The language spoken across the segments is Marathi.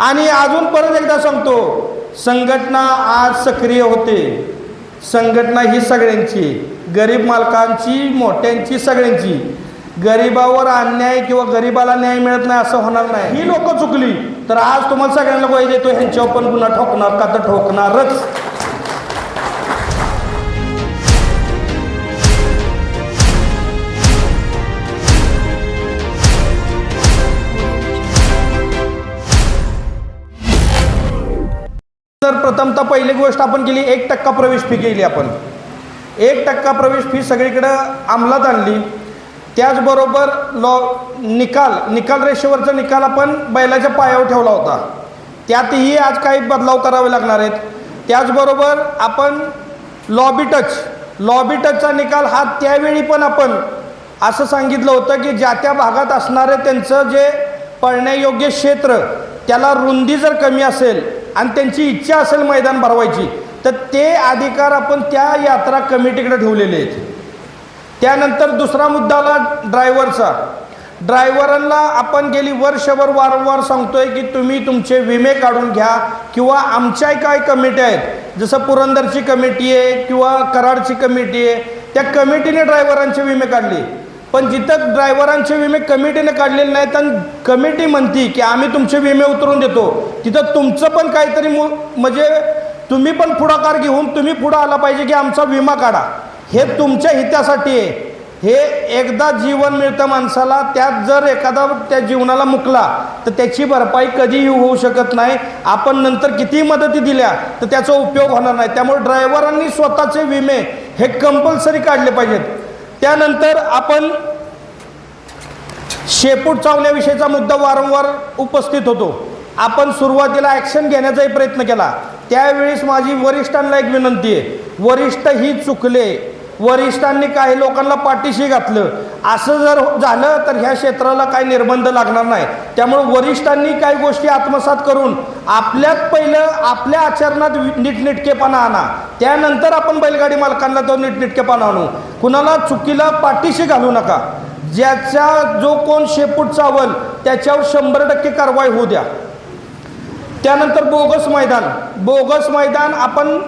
आणि अजून परत एकदा सांगतो संघटना आज सक्रिय होते. संघटना ही सगळ्यांची गरीब मालकांची मोठ्यांची सगळ्यांची. गरिबावर अन्याय किंवा गरिबाला न्याय मिळत नाही असं होणार नाही. ही लोक चुकली तर आज तुम्हाला सगळ्यांना पाहिजे तो ह्यांच्यावर पण गुन्हा ठोकणार का? तर ठोकणारच. तर प्रथमतः पहिली गोष्ट आपण केली एक टक्का प्रवेश फी केली आपण. एक टक्का प्रवेश फी सगळीकडं अंमलात आणली. त्याचबरोबर लॉ निकाल निकाल रेषेवरचा निकाल आपण बैलाच्या पायावर ठेवला होता. त्यातही आज काही बदलाव करावे लागणार आहेत. त्याचबरोबर आपण लॉबी टच लॉबी टचचा निकाल हा त्यावेळी पण आपण असं सांगितलं होतं की ज्या त्या भागात असणारे त्यांचं जे पळण्यायोग्य क्षेत्र त्याला रुंदी जर कमी असेल आणि त्यांची इच्छा असेल मैदान भरवायची तर ते अधिकार आपण त्या यात्रा कमिटीकडे ठेवलेले आहेत. त्यानंतर दुसरा मुद्दा आला ड्रायव्हरचा. ड्रायव्हरांना आपण गेली वर्षभर वारंवार सांगतोय की तुम्ही तुमचे विमे काढून घ्या किंवा आमच्या काय कमिटी आहेत जसं पुरंदरची कमिटी आहे किंवा कराडची कमिटी आहे त्या कमिटीने ड्रायव्हरांचे विमे काढले. पण जिथं ड्रायव्हरांचे विमे कमिटीने काढलेले नाहीत आणि कमिटी म्हणती की आम्ही तुमचे विमे उतरून देतो तिथं तुमचं पण काहीतरी म्हणजे तुम्ही पण पुढाकार घेऊन तुम्ही पुढं आला पाहिजे की आमचा विमा काढा. हे तुमच्या हितासाठी आहे. हे एकदा जीवन मिळतं माणसाला त्यात जर एखादा त्या जीवनाला मुकला तर त्याची भरपाई कधीही होऊ शकत नाही. आपण नंतर कितीही मदती दिल्या तर त्याचा उपयोग होणार नाही. त्यामुळे ड्रायव्हरांनी स्वतःचे विमे हे कंपल्सरी काढले पाहिजेत. त्यानंतर आपण शेपूट चावण्याविषयीचा मुद्दा वारंवार उपस्थित होतो. आपण सुरुवातीला ॲक्शन घेण्याचाही प्रयत्न केला. त्यावेळेस माझी वरिष्ठांना एक विनंती आहे. वरिष्ठ ही चुकले. वरिष्ठांनी काही लोकांना पाठीशी घातलं. असं जर झालं तर ह्या क्षेत्राला काही निर्बंध लागणार नाही. त्यामुळे वरिष्ठांनी काही गोष्टी आत्मसात करून आपल्यात पहिलं आपल्या आचरणात नीटनिटकेपणा आणा. त्यानंतर आपण बैलगाडी मालकांना तो नीटनिटकेपणा आणू. कुणाला चुकीला पाठीशी घालू नका. ज्याचा जो कोण शेपूट चावल त्याच्यावर शंभर टक्के कारवाई होऊ द्या. त्यानंतर बोगस मैदान. बोगस मैदान आपण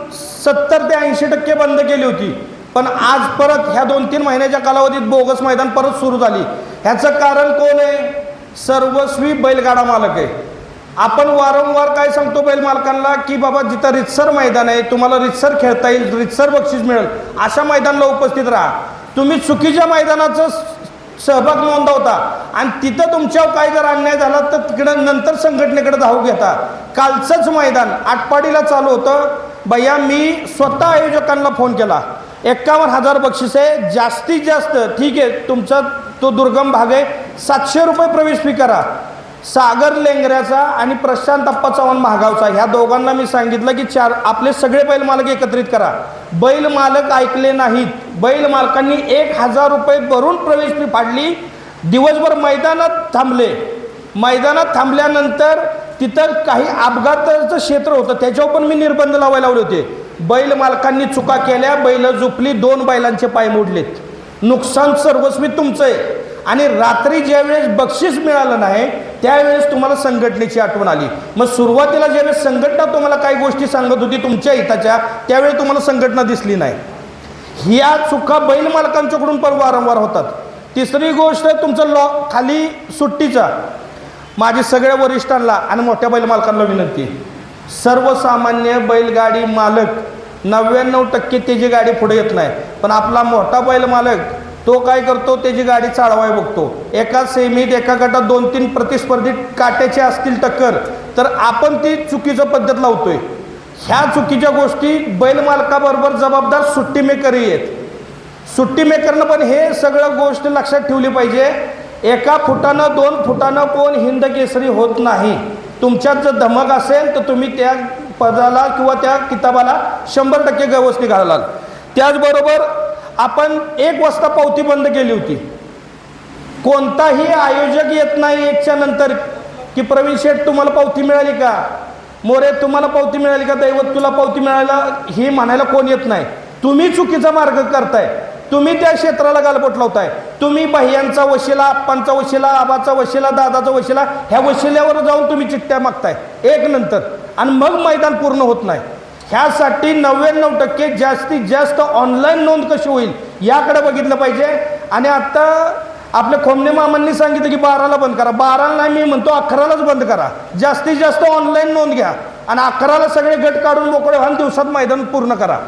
सत्तर ते ऐंशी टक्के बंद केली होती. पण आज परत ह्या दोन तीन महिन्याच्या कालावधीत बोगस मैदान परत सुरू झाली. ह्याचं कारण कोण आहे? सर्वस्वी बैलगाडा मालक आहे. आपण वारंवार काय सांगतो बैल मालकांना? की बाबा जिथं रितसर मैदान आहे तुम्हाला रितसर खेळता येईल रितसर बक्षीस मिळेल अशा मैदानाला उपस्थित राहा. तुम्ही चुकीच्या मैदानाचं सहभाग नोंदवता आणि तिथं तुमच्यावर काय जर अन्याय झाला तर तिकडं नंतर संघटनेकडे धाव घेता. कालचंच मैदान आटपाडीला चालू होतं. भैया मी स्वतः आयोजकांना फोन केला. एक्कावन्न हजार बक्षीस आहे जास्तीत जास्त ठीक आहे तुमचा तो दुर्गम भाग आहे सातशे रुपये प्रवेश फी करा. सागर लेंगऱ्याचा आणि प्रशांत अप्पा चव्हाण महागावचा ह्या दोघांना मी सांगितलं की चार आपले सगळे बैल मालक एकत्रित करा. बैल मालक ऐकले नाहीत. बैल मालकांनी एक हजार रुपये भरून प्रवेश फी फाडली. दिवसभर मैदानात थांबले. मैदानात थांबल्यानंतर तिथं काही अपघाताचं क्षेत्र होतं त्याच्यावर पण मी निर्बंध लावायला लावले होते. बैल मालकांनी चुका केल्या बैल झुपली दोन बैलांचे पाय मोडलेत. नुकसान सर्वस्वी तुमचं आहे आणि रात्री ज्यावेळेस बक्षीस मिळालं नाही त्यावेळेस तुम्हाला संघटनेची आठवण आली. मग सुरुवातीला ज्यावेळेस संघटना तुम्हाला काही गोष्टी सांगत होती तुमच्या हिताच्या त्यावेळी तुम्हाला संघटना दिसली नाही. ह्या चुका बैल मालकांच्याकडून पण वारंवार होतात. तिसरी गोष्ट तुमचं लॉ खाली सुट्टीचा. माझी सगळ्या वरिष्ठांना आणि मोठ्या बैल मालकांना विनंती. आहे. सर्वसामान्य बैलगाडी मालक नव्याण्णव टक्के त्याची गाडी पुढे येत नाही. पण आपला मोठा बैल मालक तो काय करतो? त्याची गाडी चाळवाय बघतो. एका सेमीत एका गटात दोन तीन प्रतिस्पर्धी काट्याचे असतील टक्कर तर आपण ती चुकीचं पद्धत लावतोय. ह्या चुकीच्या गोष्टी बैल मालकाबरोबर जबाबदार सुट्टी मेकरही आहेत. सुट्टी मेकरनं पण हे सगळं गोष्ट लक्षात ठेवली पाहिजे. एका फुटानं दोन फुटानं कोण हिंद केसरी होत नाही. तुमच्यात जर धमक असेल तर तुम्ही त्या पदाला किंवा त्या किताबाला शंभर टक्के गवस्ती घालाल. त्याचबरोबर आपण एक वाजता पावती बंद केली होती. कोणताही आयोजक येत नाही एकच्या नंतर की प्रवीण शेठ तुम्हाला पावती मिळाली का? मोरे तुम्हाला पावती मिळाली का? दैवत तुला पावती मिळायला ही म्हणायला कोण येत नाही. तुम्ही चुकीचा मार्ग करताय. तुम्ही त्या क्षेत्राला गालबोट लावताय. तुम्ही बह्यांचा वशिला आप्पांचा वशिला आबाचा वशिला दादाचा वशिला ह्या वशिल्यावर जाऊन तुम्ही चिठ्ठ्या मागताय. एक नंतर. आणि मग मैदान पूर्ण होत नाही. ह्यासाठी नव्याण्णव टक्के जास्तीत जास्त ऑनलाईन नोंद कशी होईल याकडे बघितलं पाहिजे. आणि आता आपल्या खोमणे मामांनी सांगितलं की बाराला बंद करा. बाराला नाही मी म्हणतो अकरालाच बंद करा. जास्तीत जास्त ऑनलाईन नोंद घ्या. आणि अकराला सगळे गट काढून मोकळे व्हा दिवसात मैदान पूर्ण करा.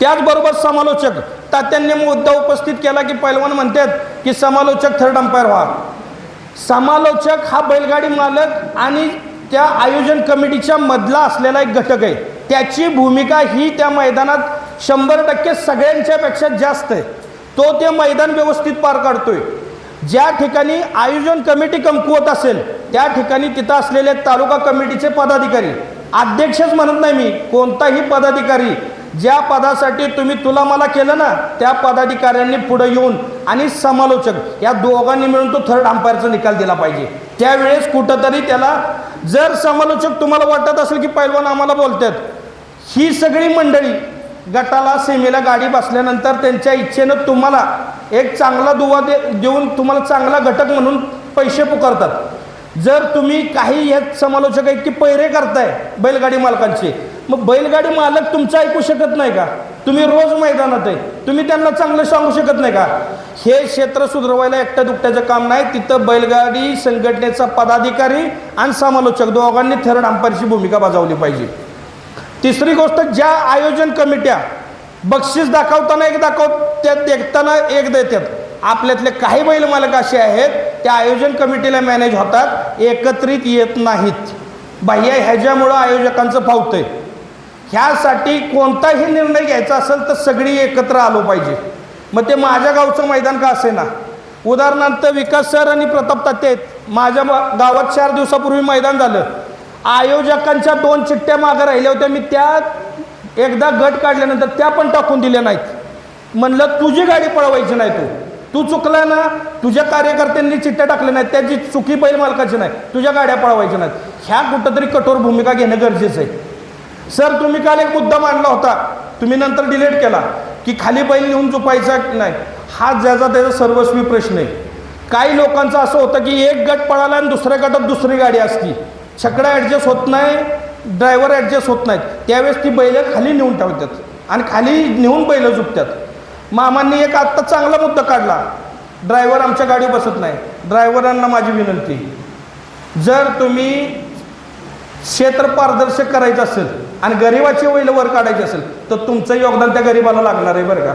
त्याचबरोबर समालोचक तात्यांनी मुद्दा उपस्थित केला की पैलवान म्हणतात की समालोचक थर्ड अंपायर व्हा. समालोचक हा बैलगाडी मालक आणि त्या आयोजन कमिटीच्या मधला असलेला एक घटक आहे. त्याची भूमिका ही त्या मैदानात शंभर टक्के सगळ्यांच्यापेक्षा जास्त आहे. तो ते मैदान व्यवस्थित पार काढतोय. ज्या ठिकाणी आयोजन कमिटी कमकुवत असेल त्या ठिकाणी तिथं असलेले तालुका कमिटीचे पदाधिकारी अध्यक्षच म्हणत नाही मी कोणताही पदाधिकारी ज्या पदासाठी तुम्ही तुला मला केलं ना त्या पदाधिकाऱ्यांनी पुढे येऊन आणि समालोचक या दोघांनी मिळून तो थर्ड अंपायरचा निकाल दिला पाहिजे. त्यावेळेस कुठंतरी त्याला जर समालोचक तुम्हाला वाटत असेल की पैलवान आम्हाला बोलतात ही सगळी मंडळी गटाला सीमेला गाडी बसल्यानंतर त्यांच्या इच्छेनं तुम्हाला एक चांगला दुवा दे देऊन तुम्हाला चांगला घटक म्हणून पैसे पुकारतात. जर तुम्ही काही हे समालोचक आहेत की पैरे करताय बैलगाडी मालकांचे मग बैलगाडी मालक तुमचं ऐकू शकत नाही का? तुम्ही रोज मैदानात आहे. तुम्ही त्यांना चांगलं सांगू शकत नाही का? हे क्षेत्र सुधरवायला एकट्या दुकट्याचं काम नाही. तिथं बैलगाडी संघटनेचा पदाधिकारी आणि समालोचक दोघांनी थर्ड अंपायरची भूमिका बजावली पाहिजे. तिसरी गोष्ट ज्या आयोजन कमिट्या बक्षीस दाखवताना एक दाखव त्या देखताना एक देतात. आपल्यातले काही बैल मालक असे आहेत त्या आयोजन कमिटीला मॅनेज होतात एकत्रित येत नाहीत. बाह्य ह्याच्यामुळं आयोजकांचं फावतं आहे ह्यासाठी कोणताही निर्णय घ्यायचा असेल तर सगळी एकत्र आलो पाहिजे. मग ते माझ्या गावचं मैदान का असे ना उदाहरणार्थ विकास सर आणि प्रताप तात्या आहेत. माझ्या गावात चार दिवसापूर्वी मैदान झालं. आयोजकांच्या दोन चिठ्ठ्या मागं राहिल्या होत्या. मी त्या एकदा गट काढल्यानंतर त्या पण टाकून दिल्या नाहीत. म्हणलं तुझी गाडी पळवायची नाही तू. तू चुकला ना तुझ्या कार्यकर्त्यांनी चिठ्ठ्या टाकल्या नाहीत. त्याची चुकी बैल मालकाची नाही. तुझ्या गाड्या पळवायच्या नाहीत. ह्या कुठंतरी कठोर भूमिका घेणं गरजेचं आहे. सर तुम्ही काल एक मुद्दा मांडला होता. तुम्ही नंतर डिलीट केला की खाली बैल नेऊन चुपायचा नाही? हा ज्याचा त्याचा सर्वस्वी प्रश्न आहे. काही लोकांचं असं होतं की एक गट पळाला आणि दुसऱ्या गटात दुसरी गाडी असती. छकडा ॲडजस्ट होत नाही ड्रायव्हर ॲडजस्ट होत नाहीत. त्यावेळेस ती बैलं खाली नेऊन ठेवतात आणि खाली नेऊन बैलं झुकतात. मामांनी एक आत्ता चांगला मुद्दा काढला. ड्रायव्हर आमच्या गाडी बसत नाही. ड्रायव्हरांना माझी विनंती. जर तुम्ही क्षेत्र पारदर्शक करायचं असेल आणि गरिबाची वैल वर काढायची असेल तर तुमचं योगदान त्या गरिबाला लागणार आहे बरं का?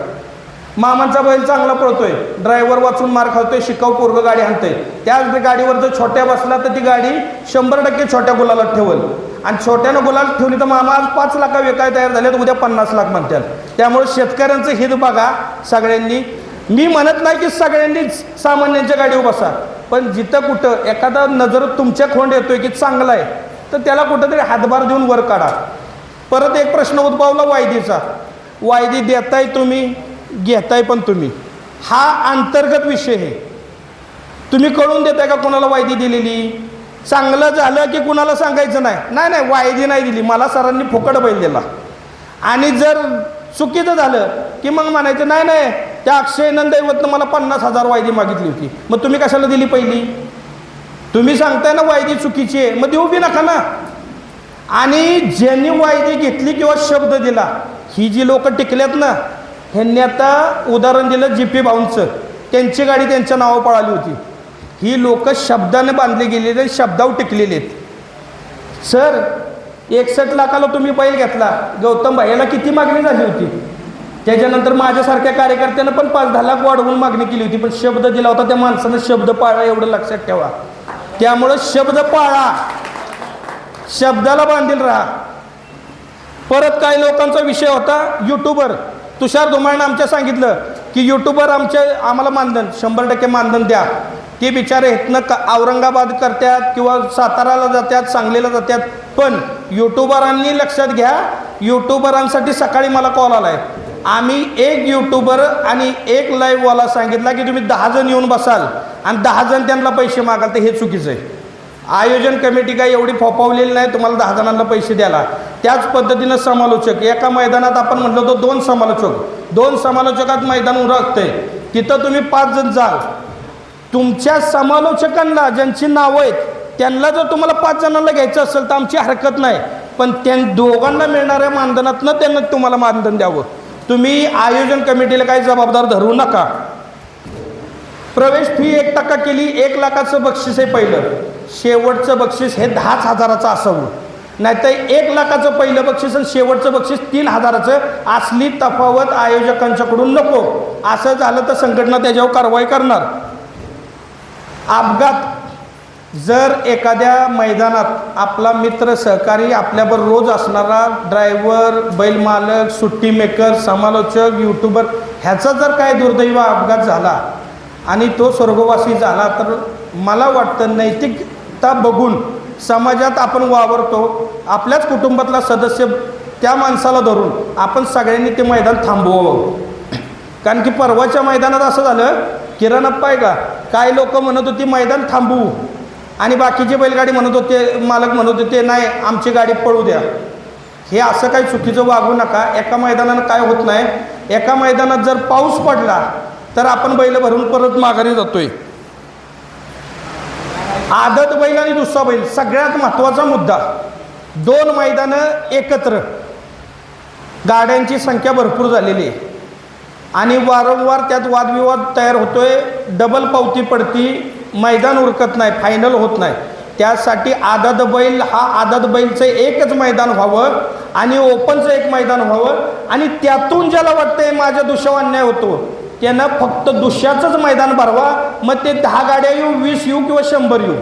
मामांचा बैल चांगला पळतोय ड्रायव्हर वाचून मार खावतोय शिकाऊ पोरग गाडी आणतोय त्याच गाडीवर जर छोट्या बसला तर ती गाडी शंभर टक्के छोट्या गुलाला ठेवल. आणि छोट्यानं गुलाल ठेवली तर मामा आज पाच लाखा विकाय तयार झाले तर उद्या पन्नास लाख म्हणतात त्यामुळे शेतकऱ्यांचं हित बघा सगळ्यांनी. मी म्हणत नाही की सगळ्यांनीच सामान्यांच्या गाडीवर बसा पण जिथं कुठं एखादा नजर तुमच्या खोंड येतोय की चांगला आहे तर त्याला कुठंतरी हातभार देऊन वर काढा. परत एक प्रश्न उद्भवला वायदीचा. वायदी देताय तुम्ही घेताय पण तुम्ही. हा अंतर्गत विषय आहे. तुम्ही कळून देताय का कोणाला वायदी दिलेली? चांगलं झालं की कुणाला सांगायचं नाही? नाही नाही वायदी नाही दिली. मला सरांनी फुकट बैल दिला. आणि जर चुकीचं झालं की मग म्हणायचं नाही नाही त्या अक्षय नंदैवतनं मला पन्नास हजार वायदी मागितली होती. मग तुम्ही कशाला दिली पहिली? तुम्ही सांगताय ना वायदी चुकीची आहे. मग देऊ बी नका ना. आणि ज्यांनी वायदी घेतली किंवा शब्द दिला ही जी लोक टिकल्यात ना ह्यांनी आता उदाहरण दिलं जी पी भाऊंचं. त्यांची गाडी त्यांच्या नावावर पळाली होती. ही लोक शब्दाने बांधली गेलेली आहेत, शब्दावर टिकलेली आहेत. सर एकसठ लाखाला तुम्ही बैल घेतला. गौतम भाईला किती मागणी झाली होती? त्याच्यानंतर माझ्यासारख्या कार्यकर्त्यानं पण पाच दहा लाख वाढवून मागणी केली होती पण शब्द दिला होता त्या माणसानं. शब्द पाळा एवढं लक्षात ठेवा. त्यामुळं शब्द पाळा. शब्दाला बांधील राहा. परत काही लोकांचा विषय होता यूट्यूबर तुषार धुमाळनं आमच्या सांगितलं की यूट्यूबर आमचे आम्हाला मानधन शंभर टक्के मानधन द्या. ते बिचारे इथनं का औरंगाबाद करतात किंवा साताराला जातात सांगलीला जातात पण यूट्यूबरांनी लक्षात घ्या यूट्यूबरांसाठी सकाळी मला कॉल आला आहे आम्ही एक यूट्यूबर आणि एक लाईव्हवाला सांगितला की तुम्ही दहा जण येऊन बसाल आणि दहा जण त्यांना पैसे मागाल तर हे चुकीचं आहे. आयोजन कमिटी काय एवढी फोपावलेली नाही तुम्हाला दहा जणांना पैसे द्यायला. त्याच पद्धतीनं समालोचक एका मैदानात आपण म्हटलं तो दोन समालोचक. दोन समालोचकात मैदान उरकतंय. तिथं तुम्ही पाच जण जाल. तुमच्या समालोचकांना ज्यांची नावं आहेत त्यांना जर तुम्हाला पाच जणांना घ्यायचं असेल तर आमची हरकत नाही. पण त्या दोघांना मिळणाऱ्या मानधनातनं त्यांना तुम्हाला मानधन द्यावं. तुम्ही आयोजन कमिटीला काही जबाबदार धरू नका. प्रवेश फी एक टक्का केली एक लाखाचं बक्षीस आहे पहिलं. शेवटचं बक्षीस हे दहाच हजाराचं असावं. नाहीतर एक लाखाचं पहिलं बक्षीस आणि शेवटचं बक्षीस तीन हजाराचं असली तफावत आयोजकांच्याकडून नको. असं झालं तर संघटना त्याच्यावर कारवाई करणार. अपघात जर एखाद्या मैदानात आपला मित्र सहकारी आपल्याबरोबर रोज असणारा ड्रायव्हर बैलमालक सुट्टी मेकर समालोचक यूट्यूबर ह्याचा जर काय दुर्दैव अपघात झाला आणि तो स्वर्गवासी झाला तर मला वाटतं नैतिकता बघून समाजात आपण वावरतो आपल्याच कुटुंबातला सदस्य त्या माणसाला धरून आपण सगळ्यांनी ते मैदान थांबवावं. कारण की परवाच्या मैदानात असं झालं किरण आहे का काय लोक म्हणत होती मैदान थांबवू. आणि बाकीचे बैलगाडी म्हणत होते मालक म्हणत होते नाही आमची गाडी पळू द्या. हे असं काही चुकीचं वागू नका. एका मैदानानं काय होत नाही. एका मैदानात जर पाऊस पडला तर आपण बैल भरून परत माघारी जातोय. आदत बैल आणि दुसरा बैल सगळ्यात महत्त्वाचा मुद्दा. दोन मैदानं एकत्र. गाड्यांची संख्या भरपूर झालेली आहे. आणि वारंवार त्यात वादविवाद तयार होतोय. डबल पावती पडती. मैदान उरकत नाही फायनल होत नाही. त्यासाठी आदत बैल हा आदत बैलचं एकच मैदान व्हावं आणि ओपनचं एक मैदान व्हावं आणि त्यातून ज्याला वाटतंय माझ्या दुशाव अन्याय होतो त्यांना फक्त दुष्याचंच मैदान भरवा मग ते दहा गाड्या येऊ वीस येऊ किंवा शंभर येऊ.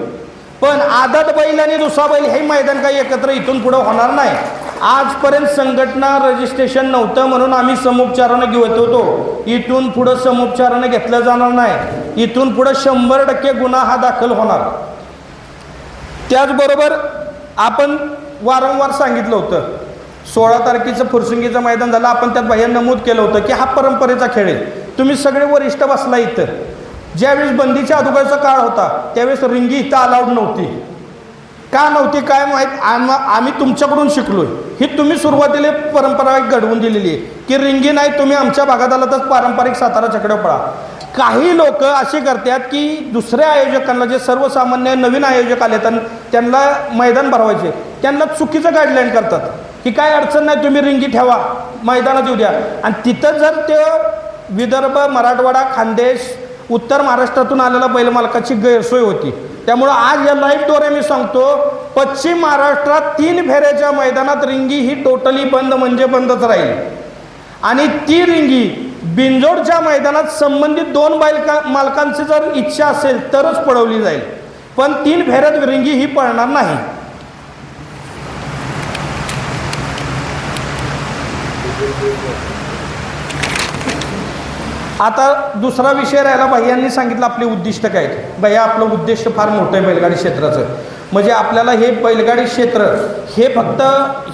पण आदत बैल आणि दुसरा बैल हे मैदान काही एकत्र इथून पुढं होणार नाही. आजपर्यंत संघटना रजिस्ट्रेशन नव्हतं म्हणून आम्ही समुपचारानं घेत होतो. इथून पुढं समुपचारानं घेतलं जाणार नाही. इथून पुढं शंभर टक्के गुन्हा हा दाखल होणार. त्याचबरोबर आपण वारंवार सांगितलं होतं. सोळा तारखेचं फुरसुंगीचं मैदान झालं. आपण त्यात बाह्य नमूद केलं होतं की हा परंपरेचा खेळ आहे. तुम्ही सगळे वरिष्ठ बसला इथं. ज्यावेळेस बंदीच्या अगोदरचा काळ होता त्यावेळेस रिंगी इथं अलाउड नव्हती. का नव्हती काय माहीत? आम आम्ही तुमच्याकडून शिकलो आहे ही तुम्ही सुरुवातीला परंपरा घडवून दिलेली आहे. की रिंगी नाही तुम्ही आमच्या भागात आला तर पारंपरिक सातारा चकडे पळा. काही लोक असे करतात की दुसऱ्या आयोजकांना जे सर्वसामान्य नवीन आयोजक आले तर त्यांना मैदान भरवायचे. त्यांना चुकीचं गाईडलाईन करतात. की काय अडचण नाही तुम्ही रिंगी ठेवा. मैदानात येऊ द्या. आणि तिथं जर ते विदर्भ मराठवाडा खानदेश उत्तर महाराष्ट्रातून आलेल्या बैलमालकाची गैरसोय होती. त्यामुळं आज या लाईव्हद्वारे मी सांगतो पश्चिम महाराष्ट्रात तीन फेऱ्याच्या मैदानात रिंगी ही टोटली बंद म्हणजे बंदच राहील. आणि ती रिंगी बिंजोडच्या मैदानात संबंधित दोन बैलका मालकांची जर इच्छा असेल तरच पळवली जाईल. पण तीन फेऱ्यात रिंगी ही पळणार नाही. आता दुसरा विषय राहिला भैयांनी सांगितलं आपले उद्दिष्ट काय आहेत. भैया आपलं उद्दिष्ट फार मोठं आहे बैलगाडी क्षेत्राचं. म्हणजे आपल्याला हे बैलगाडी क्षेत्र हे फक्त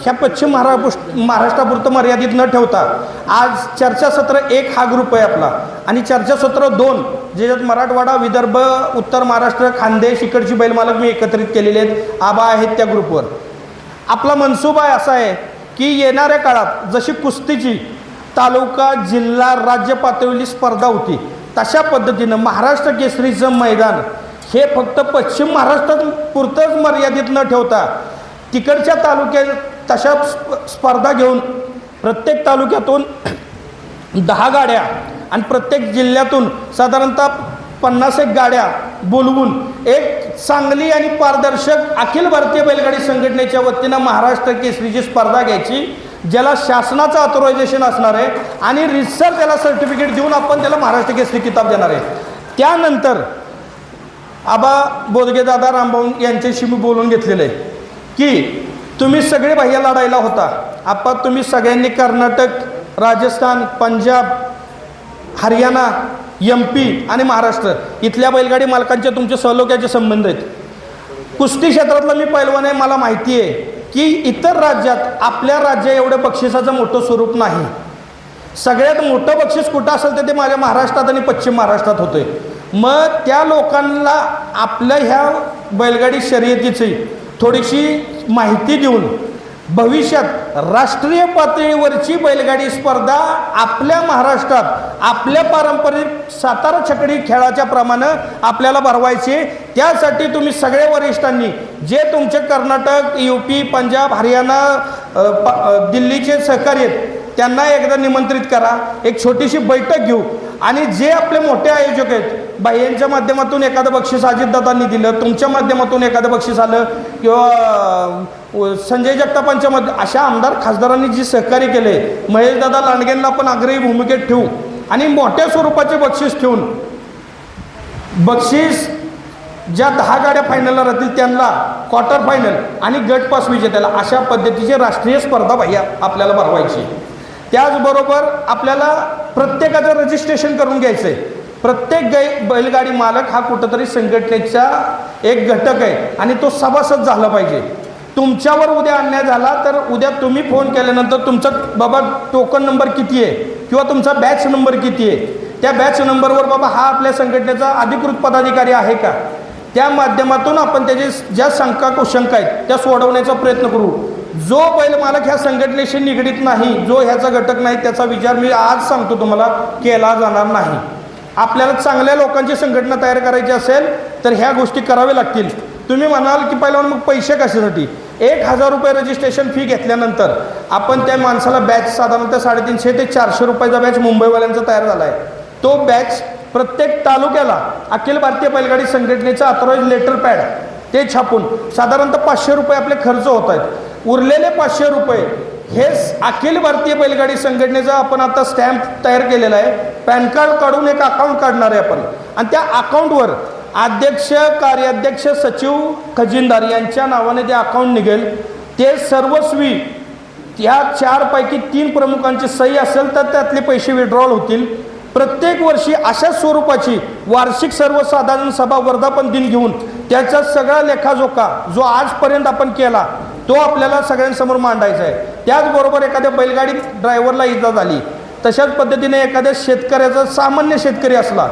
ह्या पश्चिम महाराष्ट्र महाराष्ट्रापुरतं मर्यादित न ठेवता आज चर्चासत्र एक हा ग्रुप आहे आपला. आणि चर्चासत्र दोन ज्याच्यात मराठवाडा विदर्भ उत्तर महाराष्ट्र खानदेश इकडची बैलमालक मी एकत्रित केलेले आहेत. आबा आहेत त्या ग्रुपवर आपला मनसुबा असा आहे की येणाऱ्या काळात जशी कुस्तीची तालुका जिल्हा राज्य पातळीवरील स्पर्धा होती. तशा पद्धतीनं महाराष्ट्र केसरीचं मैदान हे फक्त पश्चिम महाराष्ट्रात पुरतंच मर्यादित न ठेवता तिकडच्या तालुक्यात तशा स्प स्पर्धा घेऊन प्रत्येक तालुक्यातून दहा गाड्या आणि प्रत्येक जिल्ह्यातून साधारणतः पन्नास एक गाड्या बोलवून एक चांगली आणि पारदर्शक अखिल भारतीय बैलगाडी संघटनेच्या वतीनं महाराष्ट्र केसरीची स्पर्धा घ्यायची. ज्याला शासनाचं ऑथोरायझेशन असणार आहे आणि रिसर त्याला सर्टिफिकेट देऊन आपण त्याला महाराष्ट्र केसरी किताब देणार आहे. त्यानंतर आबा बोदगेदादा रामभाऊ यांच्याशी मी बोलून घेतलेलं आहे की तुम्ही सगळे बाह्य लढायला होता. आप्पा तुम्ही सगळ्यांनी कर्नाटक राजस्थान पंजाब हरियाणा एम पी आणि महाराष्ट्र इथल्या बैलगाडी मालकांचे तुमचे सहलोक्याचे संबंध आहेत. कुस्ती क्षेत्रातलं मी पैलवान आहे मला माहिती आहे. की इतर राज्यात आपल्या राज्या एवढं बक्षिसाचं मोठं स्वरूप नाही. सगळ्यात मोठं बक्षीस कुठं असेल तर ते माझ्या महाराष्ट्रात आणि पश्चिम महाराष्ट्रात होते मग त्या लोकांना आपल्या ह्या बैलगाडी शर्यतीची थोडीशी माहिती देऊन भविष्यात राष्ट्रीय पातळीवरची बैलगाडी स्पर्धा आपल्या महाराष्ट्रात आपल्या पारंपरिक सातारा छकडी खेळाच्या प्रमाणे आपल्याला भरवायची त्यासाठी तुम्ही सगळ्या वरिष्ठांनी जे तुमचे कर्नाटक यू पी पंजाब हरियाणा दिल्लीचे सहकारी आहेत त्यांना एकदा निमंत्रित करा. एक छोटीशी बैठक घेऊ. आणि जे आपले मोठे आयोजक आहेत बाह्यांच्या माध्यमातून एखादं बक्षीस अजितदादांनी दिलं तुमच्या माध्यमातून एखादं बक्षीस आलं किंवा संजय जगतापांच्या मध्ये अशा आमदार खासदारांनी जी सहकार्य केले महेशदादा लांडगेंना पण आग्रही भूमिकेत ठेवू आणि मोठ्या स्वरूपाचे बक्षीस ठेवून बक्षीस ज्या दहा गाड्या फायनलला राहतील त्यांना क्वार्टर फायनल आणि गट पास विजेत्याला अशा पद्धतीची राष्ट्रीय स्पर्धा भैया आपल्याला भरवायची. त्याचबरोबर आपल्याला प्रत्येकाचं रजिस्ट्रेशन करून घ्यायचं आहे प्रत्येक गै बैलगाडी मालक हा कुठंतरी संघटनेचा एक घटक आहे आणि तो सभासद झाला पाहिजे. तुमच्यावर उद्या अन्याय झाला तर उद्या तुम्ही फोन केल्यानंतर तुमचा बाबा टोकन नंबर किती आहे? किंवा तुमचा बॅच नंबर किती आहे? त्या बॅच नंबरवर बाबा हा आपल्या संघटनेचा अधिकृत पदाधिकारी आहे का? त्या माध्यमातून आपण त्याचे ज्या शंका कुशंका आहेत त्या सोडवण्याचा प्रयत्न करू. जो बैल मालक ह्या संघटनेशी निगडीत नाही जो ह्याचा घटक नाही त्याचा विचार मी आज सांगतो तुम्हाला केला जाणार नाही. आपल्याला चांगल्या लोकांची संघटना तयार करायची असेल तर ह्या गोष्टी कराव्या लागतील. तुम्ही म्हणाल की पहिला मग पैसे कशासाठी? एक हजार रुपये रजिस्ट्रेशन फी घेतल्यानंतर आपण त्या माणसाला बॅच साधारणतः साडेतीनशे ते चारशे रुपयाचा बॅच मुंबईवाल्यांचा तयार झाला आहे तो बॅच प्रत्येक तालुक्याला अखिल भारतीय बैलगाडी संघटनेचं अथॉराईज लेटर पॅड ते छापून साधारणतः पाचशे रुपये आपले खर्च होत आहेत. उरलेले पाचशे रुपये हे अखिल भारतीय बैलगाडी संघटनेचा आपण आता स्टॅम्प तयार केलेला आहे. पॅन कार्ड काढून एक अकाउंट काढणार आहे आपण. आणि त्या अकाउंटवर अध्यक्ष कार्याध्यक्ष सचिव खजिनदार यांच्या नावाने ते अकाउंट निघेल. ते सर्वस्वी या चारपैकी तीन प्रमुखांची सही असेल तर त्यातले पैसे विड्रॉल होतील. प्रत्येक वर्षी अशा स्वरूपाची वार्षिक सर्वसाधारण सभा वर्धापन दिन घेऊन त्याचा सगळा लेखाजोखा जो आजपर्यंत आपण केला तो आपल्याला सगळ्यांसमोर मांडायचा आहे. त्याचबरोबर एखाद्या बैलगाडी ड्रायव्हरला इजा झाली. तशाच पद्धतीने एखाद्या शेतकऱ्याचा सामान्य शेतकरी असला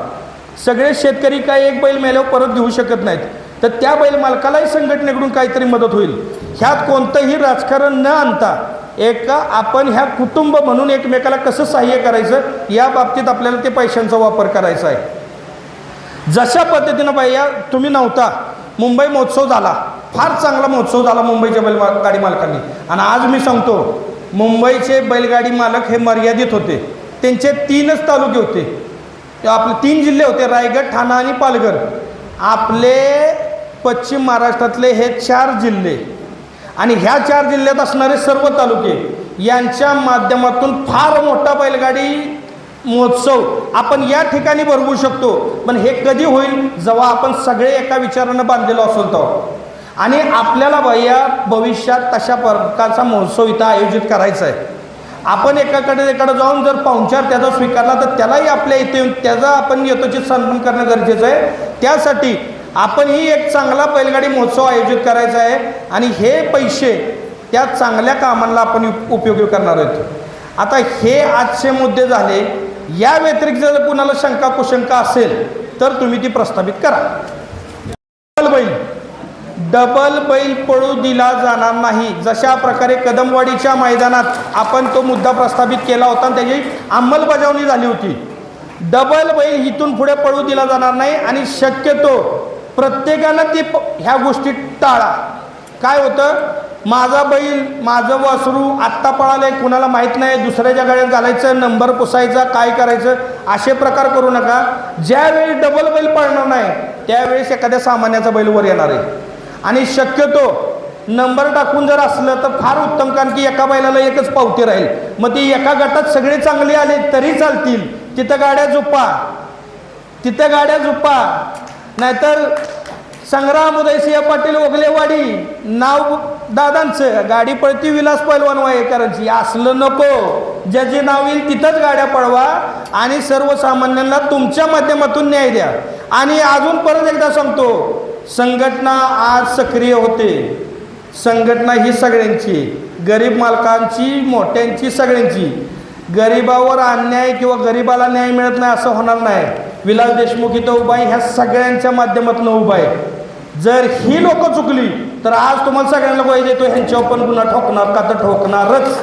सगळे शेतकरी काय एक बैल मेल्यावर परत घेऊ शकत नाहीत. तर त्या बैल मालकालाही संघटनेकडून काहीतरी मदत होईल. ह्यात कोणतंही राजकारण न आणता एका आपण ह्या कुटुंब म्हणून एकमेकाला कसं सहाय्य करायचं या बाबतीत आपल्याला ते पैशांचा वापर करायचा आहे. जशा पद्धतीनं भैया तुम्ही नव्हता मुंबई महोत्सव झाला. फार चांगला महोत्सव झाला मुंबईच्या बैल गाडी मालकांनी. आणि आज मी सांगतो मुंबईचे बैलगाडी मालक हे मर्यादित होते. त्यांचे तीनच तालुके होते. तेव्हा आपले तीन जिल्हे होते रायगड ठाणा आणि पालघर. आपले पश्चिम महाराष्ट्रातले हे चार जिल्हे. आणि ह्या चार जिल्ह्यात असणारे सर्व तालुके यांच्या माध्यमातून फार मोठा बैलगाडी महोत्सव आपण या ठिकाणी भरवू शकतो. पण हे कधी होईल जेव्हा आपण सगळे एका विचारानं बांधलेलो असो तेव्हा. आणि आपल्याला भैया भविष्यात तशा प्रकारचा महोत्सव इथं आयोजित करायचा आहे. आपण एकाकडे एकाकडे जाऊन जर पाहुणचार त्याचा स्वीकारला तर त्यालाही आपल्या इथे येऊन त्याचा आपण यथोचित सन्मान करणं गरजेचं आहे. त्यासाठी आपणही एक चांगला बैलगाडी महोत्सव आयोजित करायचा आहे आणि हे पैसे त्या चांगल्या कामांना आपण उप- उपयोगी करणार आहोत. आता हे आजचे मुद्दे झाले या व्यतिरिक्त जर कुणाला शंका कुशंका असेल तर तुम्ही ती प्रस्थापित करा. डबल बैल पळू दिला जाणार नाही. जशा प्रकारे कदमवाडीच्या मैदानात आपण तो मुद्दा प्रस्थापित केला होता आणि त्याची अंमलबजावणी झाली होती. डबल बैल इथून पुढे पळू दिला जाणार नाही आणि शक्यतो प्रत्येकानं ती प- ह्या गोष्टी टाळा. काय होतं? माझा बैल माझं वासरू आत्ता पळालं आहे कुणाला माहीत नाही दुसऱ्याच्या गाड्यात घालायचं नंबर पुसायचा काय करायचं असे प्रकार करू नका. ज्यावेळी डबल बैल पळणार नाही त्यावेळेस एखाद्या सामान्याचा बैल वर येणार आहे. आणि शक्यतो नंबर टाकून जर असलं तर फार उत्तम कारण की एका बैलाला एकच पावती राहील. मग ती एका गटात सगळे चांगले आले तरी चालतील. तिथं गाड्या झुप्पा तिथं गाड्या झुप्पा नाहीतर संग्राम उदयसिंह पाटील ओगलेवाडी नाव दादांचं गाडी पळती विलास पैलवान वायकरांची. असलं नको. ज्या जे नाव येईल तिथंच गाड्या पळवा आणि सर्वसामान्यांना तुमच्या माध्यमातून न्याय द्या. आणि अजून परत एकदा सांगतो संघटना आज सक्रिय होते. संघटना ही सगळ्यांची गरीब मालकांची मोठ्यांची सगळ्यांची. गरिबावर अन्याय किंवा गरिबाला न्याय मिळत नाही असं होणार नाही. विलास देशमुख इथं उभा आहे ह्या सगळ्यांच्या माध्यमातून उभा आहे. जर ही लोक चुकली तर आज तुम्हाला सगळ्यांना पाहिजे तो ह्यांच्यावर पण गुन्हा ठोकणार का? तर ठोकणारच.